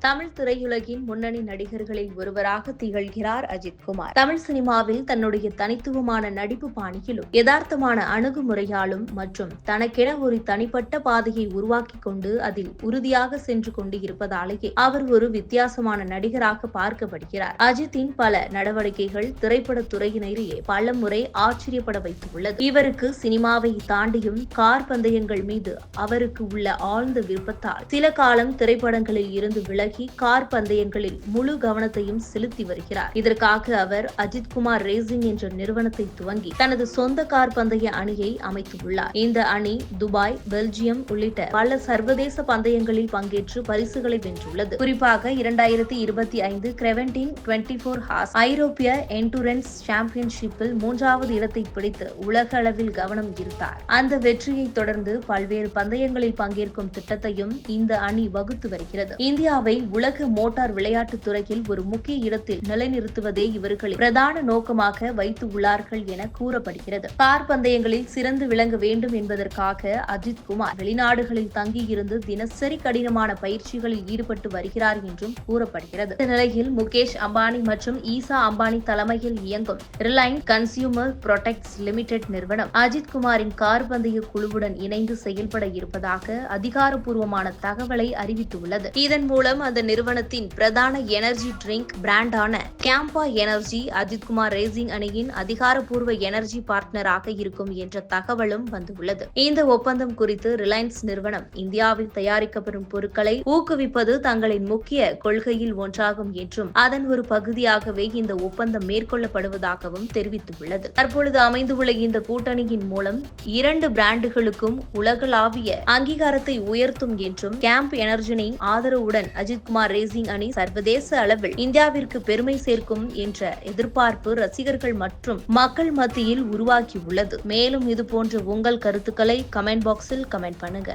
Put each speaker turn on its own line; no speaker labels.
தமிழ் திரையுலகின் முன்னணி நடிகர்களில் ஒருவராக திகழ்கிறார் அஜித் குமார். தமிழ் சினிமாவில் தன்னுடைய தனித்துவமான நடிப்பு பாணியிலும் யதார்த்தமான அணுகுமுறையாலும் மற்றும் தனக்கென ஒரு தனிப்பட்ட பாதையை உருவாக்கி கொண்டு அதில் உறுதியாக சென்று கொண்டு இருப்பதாலேயே அவர் ஒரு வித்தியாசமான நடிகராக பார்க்கப்படுகிறார். அஜித்தின் பல நடவடிக்கைகள் திரைப்பட துறையினரையே பல முறை ஆச்சரியப்பட வைத்துள்ளது. இவருக்கு சினிமாவை தாண்டியும் கார் பந்தயங்கள் மீது அவருக்கு உள்ள ஆழ்ந்த விருப்பத்தால் சில காலம் திரைப்படங்களில் இருந்து விலகி விலகி கார் பந்தயங்களில் முழு கவனத்தையும் செலுத்தி வருகிறார். இதற்காக அவர் அஜித் குமார் ரேசிங் என்ற நிறுவனத்தை துவங்கி தனது சொந்த கார் பந்தய அணியை அமைத்துள்ளார் இந்த அணி துபாய் பெல்ஜியம் உள்ளிட்ட பல சர்வதேச பந்தயங்களில் பங்கேற்று பரிசுகளை வென்றுள்ளது. குறிப்பாக இரண்டாயிரத்தி இருபத்தி ஐந்து கிரெவன்டின் டுவெண்டி போர் ஹார்ஸ் ஐரோப்பிய என்டூரன்ஸ் சாம்பியன்ஷிப்பில் மூன்றாவது இடத்தை பிடித்து உலக அளவில் கவனம் ஈர்த்தார். அந்த வெற்றியை தொடர்ந்து பல்வேறு பந்தயங்களில் பங்கேற்கும் திட்டத்தையும் இந்த அணி வகுத்து வருகிறது. இந்தியாவை உலக மோட்டார் விளையாட்டுத் துறையில் ஒரு முக்கிய இடத்தில் நிலைநிறுத்துவதே இவர்களை பிரதான நோக்கமாக வைத்து உள்ளார்கள் என கூறப்படுகிறது. கார் பந்தயங்களில் சிறந்து விளங்க வேண்டும் என்பதற்காக அஜித் குமார் வெளிநாடுகளில் தங்கியிருந்து தினசரி கடினமான பயிற்சிகளில் ஈடுபட்டு வருகிறார் என்றும் கூறப்படுகிறது. இந்த நிலையில் முகேஷ் அம்பானி மற்றும் ஈசா அம்பானி தலைமையில் இயங்கும் ரிலையன்ஸ் கன்சியூமர் ப்ரொடெக்ட்ஸ் லிமிடெட் நிறுவனம் அஜித் குமாரின் கார் பந்தய குழுவுடன் இணைந்து செயல்பட இருப்பதாக அதிகாரப்பூர்வமான தகவலை அறிவித்துள்ளது. இதன் மூலம் விவேகானந்த நிறுவனத்தின் பிரதான எனர்ஜி ட்ரிங்க் பிராண்டான கேம்பா எனர்ஜி அஜித்குமார் ரேசிங் அணியின் அதிகாரப்பூர்வ எனர்ஜி பார்ட்னராக இருக்கும் என்ற தகவலும் வந்துள்ளது. இந்த ஒப்பந்தம் குறித்து ரிலையன்ஸ் நிறுவனம் இந்தியாவில் தயாரிக்கப்படும் பொருட்களை ஊக்குவிப்பது தங்களின் முக்கிய கொள்கையில் ஒன்றாகும் என்றும் அதன் ஒரு பகுதியாகவே இந்த ஒப்பந்தம் மேற்கொள்ளப்படுவதாகவும் தெரிவித்துள்ளது. தற்பொழுது அமைந்துள்ள இந்த கூட்டணியின் மூலம் இரண்டு பிராண்டுகளுக்கும் உலகளாவிய அங்கீகாரத்தை உயர்த்தும் என்றும் கேம்ப் எனர்ஜினின் ஆதரவுடன் அஜித் அஜித்குமார் ரேசிங் அணி சர்வதேச அளவில் இந்தியாவிற்கு பெருமை சேர்க்கும் என்ற எதிர்பார்ப்பு ரசிகர்கள் மற்றும் மக்கள் மத்தியில் உருவாகியுள்ளது. மேலும் இது போன்ற உங்கள் கருத்துக்களை கமெண்ட் பாக்ஸில் கமெண்ட் பண்ணுங்க.